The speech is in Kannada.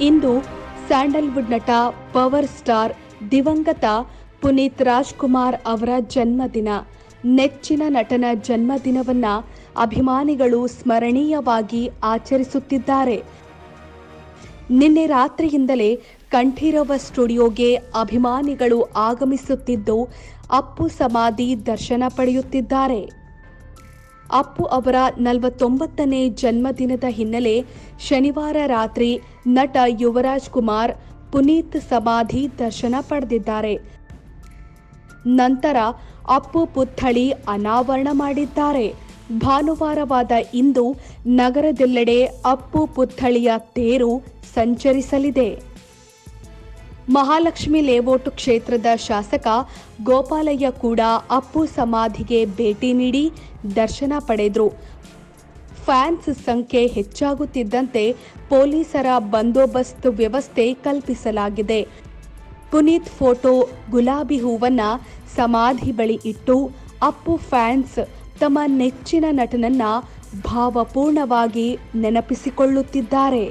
ಇಂದು ಸ್ಯಾಂಡಲ್ವುಡ್ ನಟ ಪವರ್ ಸ್ಟಾರ್ ದಿವಂಗತ ಪುನೀತ್ ರಾಜ್ಕುಮಾರ್ ಅವರ ಜನ್ಮದಿನ. ನೆಚ್ಚಿನ ನಟನ ಜನ್ಮದಿನವನ್ನ ಅಭಿಮಾನಿಗಳು ಸ್ಮರಣೀಯವಾಗಿ ಆಚರಿಸುತ್ತಿದ್ದಾರೆ. ನಿನ್ನೆ ರಾತ್ರಿಯಿಂದಲೇ ಕಂಠೀರವ ಸ್ಟುಡಿಯೋಗೆ ಅಭಿಮಾನಿಗಳು ಆಗಮಿಸುತ್ತಿದ್ದು, ಅಪ್ಪು ಸಮಾಧಿ ದರ್ಶನ ಪಡೆಯುತ್ತಿದ್ದಾರೆ. ಅಪ್ಪು ಅವರ ನಲವತ್ತೊಂಬತ್ತನೇ ಜನ್ಮದಿನದ ಹಿನ್ನೆಲೆ ಶನಿವಾರ ರಾತ್ರಿ ನಟ ಯುವರಾಜ್ ಕುಮಾರ್ ಪುನೀತ್ ಸಮಾಧಿ ದರ್ಶನ ಪಡೆದಿದ್ದಾರೆ. ನಂತರ ಅಪ್ಪು ಪುತ್ಥಳಿ ಅನಾವರಣ ಮಾಡಿದ್ದಾರೆ. ಭಾನುವಾರವಾದ ಇಂದು ನಗರದೆಲ್ಲೆಡೆ ಅಪ್ಪು ಪುತ್ಥಳಿಯ ತೇರು ಸಂಚರಿಸಲಿದೆ. ಮಹಾಲಕ್ಷ್ಮಿ ಲೇಔಟ್ ಕ್ಷೇತ್ರದ ಶಾಸಕ ಗೋಪಾಲಯ್ಯ ಕೂಡ ಅಪ್ಪು ಸಮಾಧಿಗೆ ಭೇಟಿ ನೀಡಿ ದರ್ಶನ ಪಡೆದರು. ಫ್ಯಾನ್ಸ್ ಸಂಖ್ಯೆ ಹೆಚ್ಚಾಗುತ್ತಿದ್ದಂತೆ ಪೊಲೀಸರ ಬಂದೋಬಸ್ತ್ ವ್ಯವಸ್ಥೆ ಕಲ್ಪಿಸಲಾಗಿದೆ. ಪುನೀತ್ ಫೋಟೋ, ಗುಲಾಬಿ ಹೂವನ್ನ ಸಮಾಧಿ ಬಳಿ ಇಟ್ಟು ಅಪ್ಪು ಫ್ಯಾನ್ಸ್ ತಮ್ಮ ನೆಚ್ಚಿನ ನಟನನ್ನ ಭಾವಪೂರ್ಣವಾಗಿ ನೆನಪಿಸಿಕೊಳ್ಳುತ್ತಿದ್ದಾರೆ.